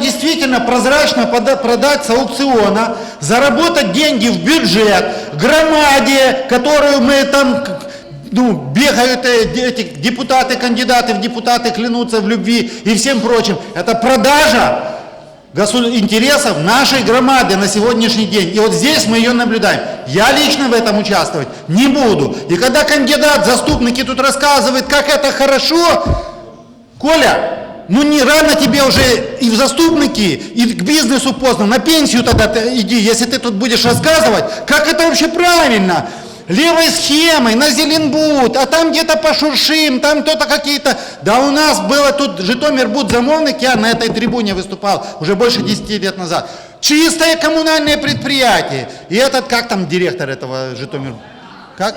действительно прозрачно продать с аукциона, заработать деньги в бюджет, громаде, которую мы там, ну, бегают э, эти депутаты, кандидаты в депутаты, клянутся в любви и всем прочим. Это продажа интересов нашей громады на сегодняшний день. И вот здесь мы ее наблюдаем. Я лично в этом участвовать не буду. И когда кандидат, заступники тут рассказывает, как это хорошо, Коля, ну не рано тебе уже и в заступники, и к бизнесу поздно, на пенсию тогда ты иди, если ты тут будешь рассказывать, как это вообще правильно. Левой схемой, на Зеленбуд, а там где-то пошуршим, там кто-то какие-то... Да у нас было тут Житомир замовник, я на этой трибуне выступал уже больше 10 лет назад. Чистое коммунальное предприятие. И этот, как там директор этого Житомир? Как?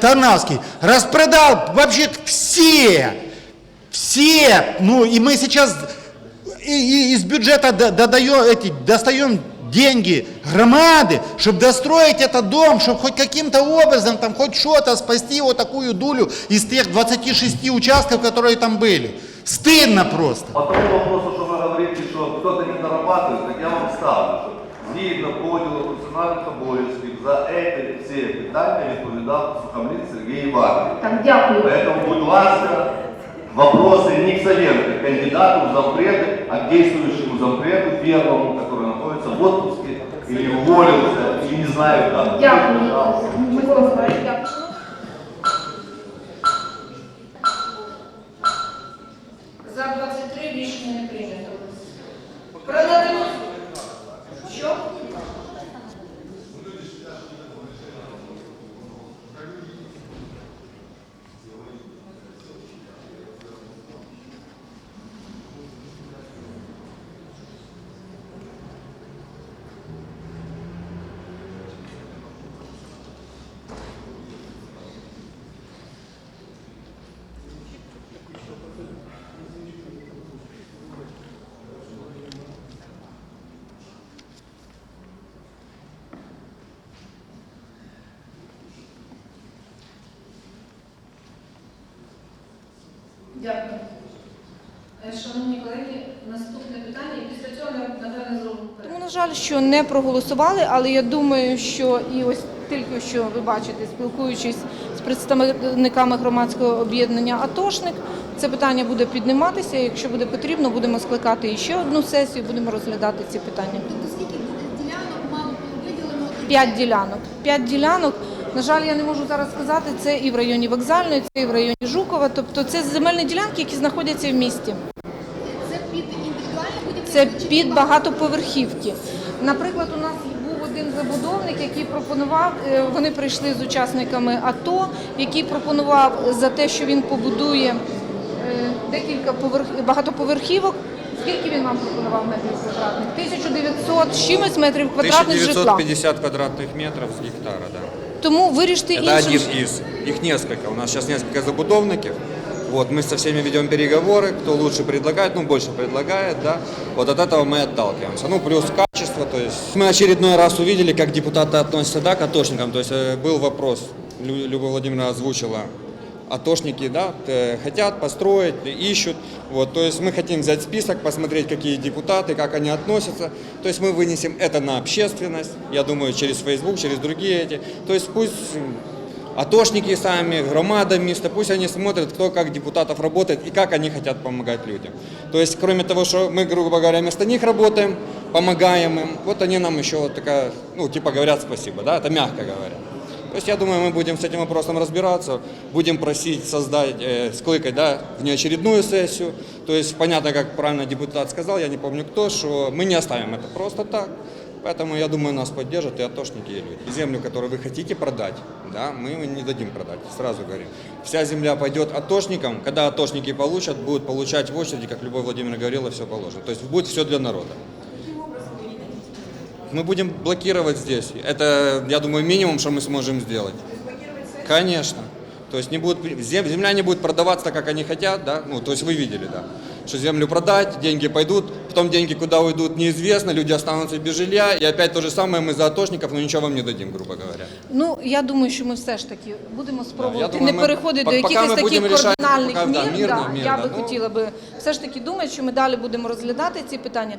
Тарнавский. Распродал вообще все. Все, ну и мы сейчас и- и из бюджета до- додаем, эти, достаем деньги громады, чтобы достроить этот дом, чтобы хоть каким-то образом, там, хоть что-то спасти вот такую дулю из тех 26 участков, которые там были. Стыдно просто. По тому вопросу, що ви говорите, що хтось не дорабатує, так я вам ставлю, що згідно поділу функціональних обов'язків за ці всі питання відповідав Сухомлін Сергій Іванович. Так, дякую. Поэтому, будь ласка, вопросы не к Савенко, к кандидату в зампреды, а к действующему зампреду первому, который находится в отпуске или уволился, или не знаю как. Дякую. Пожалуйста. Микола Миколаївич, Дякую. Е, Шановні колеги, наступне питання, і після цього, напевно, зробимо Тому, на жаль, що не проголосували, але я думаю, що і ось тільки що ви бачите, спілкуючись з представниками громадського об'єднання Атошник, це питання буде підніматися. Якщо буде потрібно, будемо скликати ще одну сесію, будемо розглядати ці питання. Тобто скільки ділянок мало виділено? П'ять ділянок. П'ять ділянок. На жаль, я не можу зараз сказати, це і в районі вокзальної, це і в районі Жукова. Тобто це земельні ділянки, які знаходяться в місті. Це під індивідуальне будівництво? Це під багатоповерхівки. Наприклад, у нас був один забудовник, який пропонував, е, вони прийшли з учасниками АТО, який пропонував за те, що він побудує е, декілька поверх... багатоповерхівок. Скільки він вам пропонував метрів квадратних? 1900 з чимось метрів квадратних житла. 1950 квадратных метров с гектара, да. Тому вирішити іншим. один из. Их несколько. У нас сейчас несколько забудовников. Вот, мы со всеми ведем переговоры, кто лучше предлагает, ну, больше предлагает, да. Вот от этого мы отталкиваемся. Ну, плюс качество, то есть мы очередной раз увидели, как депутаты относятся, да, к атошникам. То есть э, был вопрос, Лю- Люба Владимировна озвучила, атошники, да, э, хотят построить, ищут. Вот, то есть мы хотим взять список, посмотреть, какие депутаты, как они относятся. То есть мы вынесем это на общественность, я думаю, через Facebook, через другие эти. То есть пусть атошники сами, громада места, пусть они смотрят, кто как депутатов работает и как они хотят помогать людям. То есть, кроме того, что мы, грубо говоря, вместо них работаем, помогаем им, вот они нам еще вот такая, ну, типа говорят спасибо, да, это мягко говоря. То есть я думаю, мы будем с этим вопросом разбираться, будем просить создать, э, скликать, да, внеочередную сессию. То есть понятно, как правильно депутат сказал, я не помню кто, что мы не оставим это просто так. Поэтому я думаю, нас поддержат и атошники, и люди. Землю, которую вы хотите продать, да, мы не дадим продать, сразу говорим. Вся земля пойдет атошникам, когда атошники получат, будут получать в очереди, как Любовь Владимировна говорила, все положено. То есть будет все для народа. Мы будем блокировать здесь. Это, я думаю, минимум, что мы сможем сделать. Конечно. То есть не будет, зем- земля не будет продаваться так, как они хотят, да? Ну, то есть вы видели, да? что землю продать, деньги пойдут, потом деньги куда уйдут, неизвестно, люди останутся без жилья, и опять то же самое мы за атошников, но ничего вам не дадим, грубо говоря. Ну я думаю, що ми все ж таки будемо спробувати думаю, не ми переходити до пок- поки якихось ми таких будемо рішати, кардинальних поки, да, мір. мирно, да, мирно, я би ну. хотіла би все ж таки думати, що ми далі будемо розглядати ці питання.